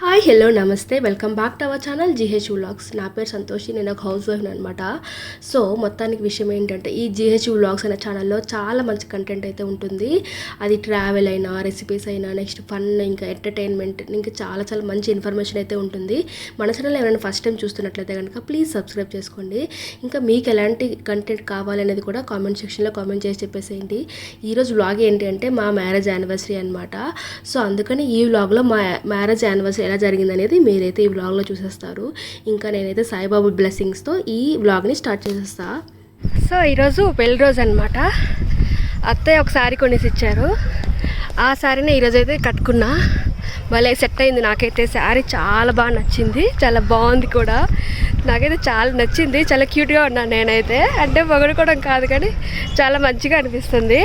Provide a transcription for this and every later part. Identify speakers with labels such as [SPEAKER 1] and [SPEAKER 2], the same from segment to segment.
[SPEAKER 1] Hi hello namaste. Welcome back to our channel GH vlogs నా పేరు సంతోషి నేను ఒక హౌస్ వైఫ్ అనమాట సో మొత్తానికి విషయం ఏంటంటే ఈ జిహెచ్ వ్లాగ్స్ అనే ఛానల్లో చాలా మంచి కంటెంట్ అయితే ఉంటుంది. అది ట్రావెల్ అయినా రెసిపీస్ అయినా నెక్స్ట్ ఫన్ ఇంకా ఎంటర్టైన్మెంట్ ఇంకా చాలా చాలా మంచి ఇన్ఫర్మేషన్ అయితే ఉంటుంది. మన ఛానల్ ఎవరైనా ఫస్ట్ టైం చూస్తున్నట్లయితే కనుక ప్లీజ్ సబ్స్క్రైబ్ చేసుకోండి. ఇంకా మీకు ఎలాంటి కంటెంట్ కావాలనేది కూడా కామెంట్ సెక్షన్లో కామెంట్ చేసి చెప్పేసేయండి. ఈరోజు వ్లాగ్ ఏంటి అంటే మా మ్యారేజ్ యానివర్సరీ అనమాట సో అందుకని ఈ వ్లాగ్లో మా మ్యారేజ్ యానివర్సరీ ఎలా జరిగింది అనేది మీరైతే ఈ వ్లాగ్లో చూసేస్తారు. ఇంకా నేనైతే సాయిబాబు బ్లెస్సింగ్స్తో ఈ వ్లాగ్ని స్టార్ట్ చేసేస్తా. సో ఈరోజు పెళ్ళి రోజు అనమాట అత్తయ్య ఒక శారీ కొనేసి ఇచ్చారు ఆ శారీని ఈరోజు అయితే కట్టుకున్నా. భలే సెట్ అయింది. నాకైతే శారీ చాలా బాగా నచ్చింది. చాలా బాగుంది కూడా. నాకైతే చాలా నచ్చింది. చాలా క్యూట్గా ఉన్నాను నేనైతే. అంటే పొగడుకోవడం కాదు కానీ చాలా మంచిగా అనిపిస్తుంది.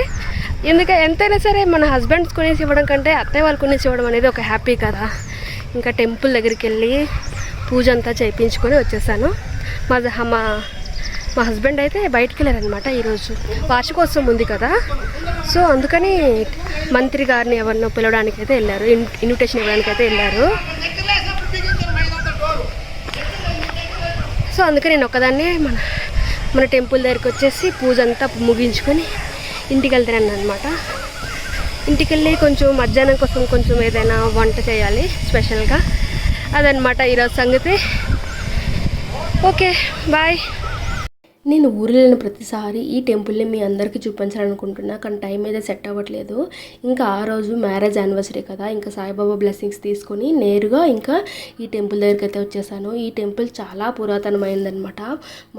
[SPEAKER 1] ఎందుకంటే ఎంతైనా సరే మన హస్బెండ్స్ కొనేసి ఇవ్వడం కంటే అత్తయ్య వాళ్ళు కొనేసి ఇవ్వడం అనేది ఒక హ్యాపీ కదా. ఇంకా టెంపుల్ దగ్గరికి వెళ్ళి పూజ అంతా చేయించుకొని వచ్చేసాను. మా మా మా హస్బెండ్ అయితే బయటికి వెళ్ళారనమాట ఈరోజు. వార్షికోత్సవం ఉంది కదా. సో అందుకని మంత్రి గారిని ఎవరినో పిలవడానికి అయితే వెళ్ళారు. ఇన్ ఇన్విటేషన్ ఇవ్వడానికి అయితే వెళ్ళారు. సో అందుకని నేను ఒక్కదాన్నే మన మన టెంపుల్ దగ్గరికి వచ్చేసి పూజ అంతా ముగించుకొని ఇంటికి వెళ్తానన్నమాట. ఇంటికి వెళ్ళి కొంచెం మధ్యాహ్నం కోసం కొంచెం ఏదైనా వంట చేయాలి స్పెషల్గా అదనమాట ఈరోజు సంగతి. ఓకే బాయ్ నేను ఊరు వెళ్ళిన ప్రతిసారి ఈ టెంపుల్ని మీ అందరికీ చూపించాలనుకుంటున్నా కానీ టైం అయితే సెట్ అవ్వట్లేదు. ఇంకా ఆ రోజు మ్యారేజ్ యానివర్సరీ కదా ఇంకా సాయిబాబా బ్లెస్సింగ్స్ తీసుకొని నేరుగా ఇంకా ఈ టెంపుల్ దగ్గరికి అయితే వచ్చేసాను. ఈ టెంపుల్ చాలా పురాతనమైందనమాట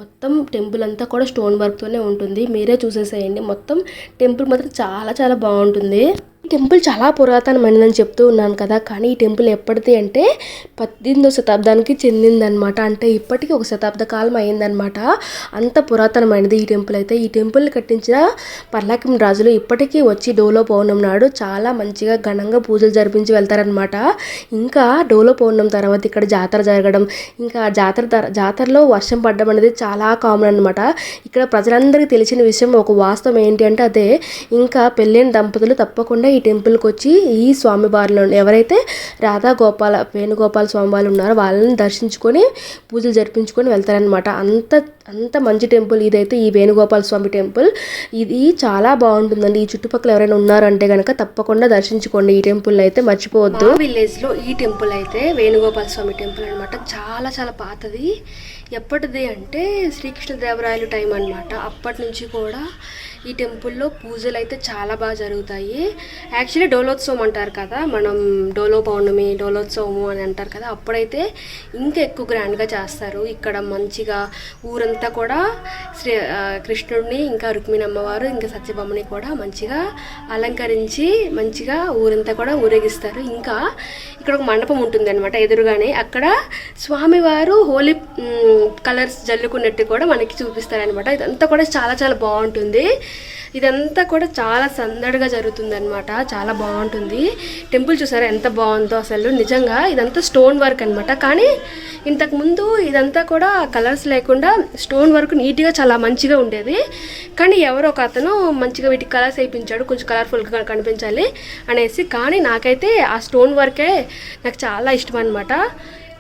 [SPEAKER 1] మొత్తం టెంపుల్ అంతా కూడా స్టోన్ వర్క్తోనే ఉంటుంది. మీరే చూసేసేయండి. మొత్తం టెంపుల్ మాత్రం చాలా చాలా బాగుంటుంది. టెంపుల్ చాలా పురాతనమైనదని చెప్తూ ఉన్నాను కదా. కానీ ఈ టెంపుల్ ఎప్పటిది అంటే పద్దెనిమిదో శతాబ్దానికి చెందిందనమాట అంటే ఇప్పటికీ ఒక శతాబ్ద కాలం అయిందనమాట అంత పురాతనమైనది ఈ టెంపుల్ అయితే. ఈ టెంపుల్ కట్టించిన పర్లాకిం రాజులు ఇప్పటికీ వచ్చి డోలో పౌర్ణం నాడు చాలా మంచిగా ఘనంగా పూజలు జరిపించి వెళ్తారనమాట ఇంకా డోలో పౌర్ణం తర్వాత ఇక్కడ జాతర జరగడం ఇంకా జాతర జాతరలో వర్షం పడడం అనేది చాలా కామన్ అనమాట ఇక్కడ ప్రజలందరికీ తెలిసిన విషయం ఒక వాస్తవం ఏంటి అంటే అదే. ఇంకా పెళ్ళైన దంపతులు తప్పకుండా ఈ టెంపుల్కి వచ్చి ఈ స్వామి వారిలో ఎవరైతే రాధా గోపాల వేణుగోపాల స్వామి వాళ్ళు ఉన్నారో వాళ్ళని దర్శించుకొని పూజలు జరిపించుకొని వెళ్తారనమాట అంత అంత మంచి టెంపుల్ ఇదైతే ఈ వేణుగోపాల స్వామి టెంపుల్ ఇది చాలా బాగుంటుందండి. ఈ చుట్టుపక్కల ఎవరైనా ఉన్నారంటే కనుక తప్పకుండా దర్శించుకోండి. ఈ టెంపుల్ అయితే మర్చిపోవద్దు. విలేజ్లో ఈ టెంపుల్ అయితే వేణుగోపాల స్వామి టెంపుల్ అనమాట చాలా చాలా పాతది. ఎప్పటిది అంటే శ్రీకృష్ణదేవరాయలు టైం అనమాట అప్పటి నుంచి కూడా ఈ టెంపుల్లో పూజలు అయితే చాలా బాగా జరుగుతాయి. యాక్చువల్లీ డోలోత్సవం అంటారు కదా మనం డోలో పౌర్ణమి డోలోత్సవము అని అంటారు కదా అప్పుడైతే ఇంకా ఎక్కువ గ్రాండ్గా చేస్తారు. ఇక్కడ మంచిగా ఊరంతా కూడా శ్రీ కృష్ణుడిని ఇంకా రుక్మిణి అమ్మవారు ఇంకా సత్యభామని కూడా మంచిగా అలంకరించి మంచిగా ఊరంతా కూడా ఊరేగిస్తారు. ఇంకా ఇక్కడ ఒక మండపం ఉంటుంది అనమాట ఎదురుగానే. అక్కడ స్వామివారు హోలీ కలర్స్ జల్లుకున్నట్టు కూడా మనకి చూపిస్తారనమాట ఇదంతా కూడా చాలా చాలా బాగుంటుంది. ఇదంతా కూడా చాలా సందడిగా జరుగుతుంది అనమాట చాలా బాగుంటుంది. టెంపుల్ చూసారా ఎంత బాగుందో అసలు. నిజంగా ఇదంతా స్టోన్ వర్క్ అనమాట కానీ ఇంతకు ముందు ఇదంతా కూడా కలర్స్ లేకుండా స్టోన్ వర్క్ నీట్గా చాలా మంచిగా ఉండేది. కానీ ఎవరో ఒక అతను మంచిగా వీటికి కలర్స్ వేయించాడు. కొంచెం కలర్ఫుల్గా కనిపించాలి అనేసి. కానీ నాకైతే ఆ స్టోన్ వర్కే నాకు చాలా ఇష్టం అనమాట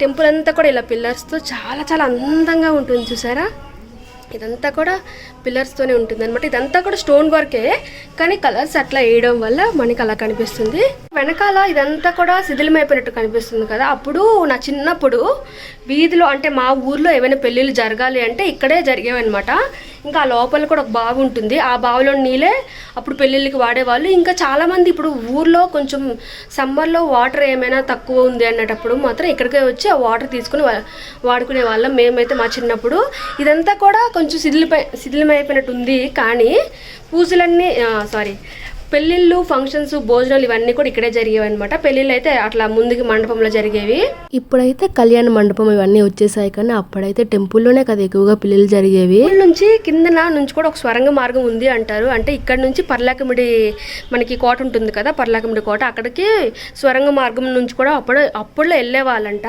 [SPEAKER 1] టెంపుల్ అంతా కూడా ఇలా పిల్లర్స్తో చాలా చాలా అందంగా ఉంటుంది చూసారా? ఇదంతా కూడా పిల్లర్స్తోనే ఉంటుంది అనమాట ఇదంతా కూడా స్టోన్ వర్కే కానీ కలర్స్ అట్లా వేయడం వల్ల మనకి అలా కనిపిస్తుంది. వెనకాల ఇదంతా కూడా శిథిలమైపోయినట్టు కనిపిస్తుంది కదా. అప్పుడు నా చిన్నప్పుడు వీధిలో అంటే మా ఊర్లో ఏమైనా పెళ్ళిళ్ళు జరగాలి అంటే ఇక్కడే జరిగేవన్నమాట. ఇంకా ఆ లోపల కూడా ఒక బావి ఉంటుంది. ఆ బావిలో నీళ్ళే అప్పుడు పెళ్ళిళ్ళకి వాడేవాళ్ళు. ఇంకా చాలామంది ఇప్పుడు ఊర్లో కొంచెం సమ్మర్లో వాటర్ ఏమైనా తక్కువ ఉంది అన్నటప్పుడు మాత్రం ఇక్కడికే వచ్చి ఆ వాటర్ తీసుకుని వాడుకునే వాళ్ళం. మేమైతే మా చిన్నప్పుడు. ఇదంతా కూడా కొంచెం శిథిలిపై శిథిలమైపోయినట్టు ఉంది కానీ పూజలన్నీ సారీ పెళ్ళిళ్ళు ఫంక్షన్స్ భోజనాలు ఇవన్నీ కూడా ఇక్కడే జరిగేవి అనమాట పెళ్ళిళ్ళు అయితే అట్లా ముందుకి మండపంలో జరిగేవి. ఇప్పుడైతే కళ్యాణ మండపం ఇవన్నీ వచ్చేసాయి కానీ అప్పుడైతే టెంపుల్లోనే కదా ఎక్కువగా పెళ్ళిళ్ళు జరిగేవి. నుంచి కిందన నుంచి కూడా ఒక స్వరంగ మార్గం ఉంది అంటారు. అంటే ఇక్కడ నుంచి పర్లాకమిడి మనకి కోట ఉంటుంది కదా పర్లాకమిడి కోట. అక్కడికి స్వరంగ మార్గం నుంచి కూడా అప్పుడు అప్పుడులో వెళ్ళే వాళ్ళంట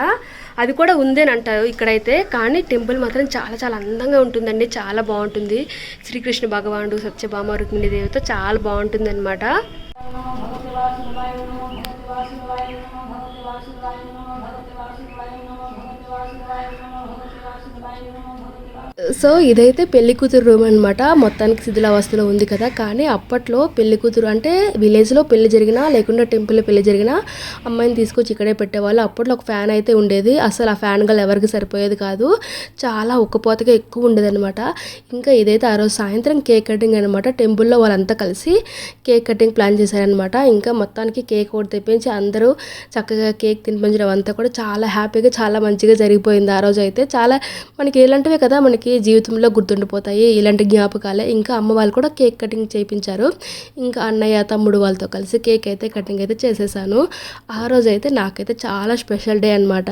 [SPEAKER 1] అది కూడా ఉందని అంటారు ఇక్కడైతే. కానీ టెంపుల్ మాత్రం చాలా చాలా అందంగా ఉంటుందండి. చాలా బాగుంటుంది. శ్రీకృష్ణ భగవానుడు సత్యభామ రుక్మిణి దేవితో చాలా బాగుంటుంది అనమాట
[SPEAKER 2] భగవతి
[SPEAKER 3] సో ఇదైతే పెళ్ళి కూతురు రూమ్ అనమాట మొత్తానికి శిథిలావస్థలో ఉంది కదా. కానీ అప్పట్లో పెళ్ళి కూతురు అంటే విలేజ్లో పెళ్ళి జరిగినా లేకుండా టెంపుల్లో పెళ్ళి జరిగినా అమ్మాయిని తీసుకొచ్చి ఇక్కడే పెట్టేవాళ్ళు. అప్పట్లో ఒక ఫ్యాన్ అయితే ఉండేది. అసలు ఆ ఫ్యాన్ గల ఎవరికి సరిపోయేది కాదు. చాలా ఉక్కపోతగా ఎక్కువ ఉండేది అనమాట ఇంకా ఇదైతే ఆ రోజు సాయంత్రం కేక్ కటింగ్ అనమాట టెంపుల్లో వాళ్ళంతా కలిసి కేక్ కటింగ్ ప్లాన్ చేశారనమాట ఇంకా మొత్తానికి కేక్ ఒకటి తెప్పించి అందరూ చక్కగా కేక్ తినిపించడం అంతా కూడా చాలా హ్యాపీగా చాలా మంచిగా జరిగిపోయింది ఆ రోజు అయితే చాలా మనకి ఇలాంటివే కదా. మనకి జీవితంలో గుర్తుండిపోతాయి. ఇలాంటి జ్ఞాపకాలే. ఇంకా అమ్మ వాళ్ళు కూడా కేక్ కటింగ్ చేయించారు. ఇంకా అన్నయ్య తమ్ముడు వాళ్ళతో కలిసి కేక్ అయితే కటింగ్ అయితే చేసేసాను. ఆ రోజు అయితే నాకైతే చాలా స్పెషల్ డే అనమాట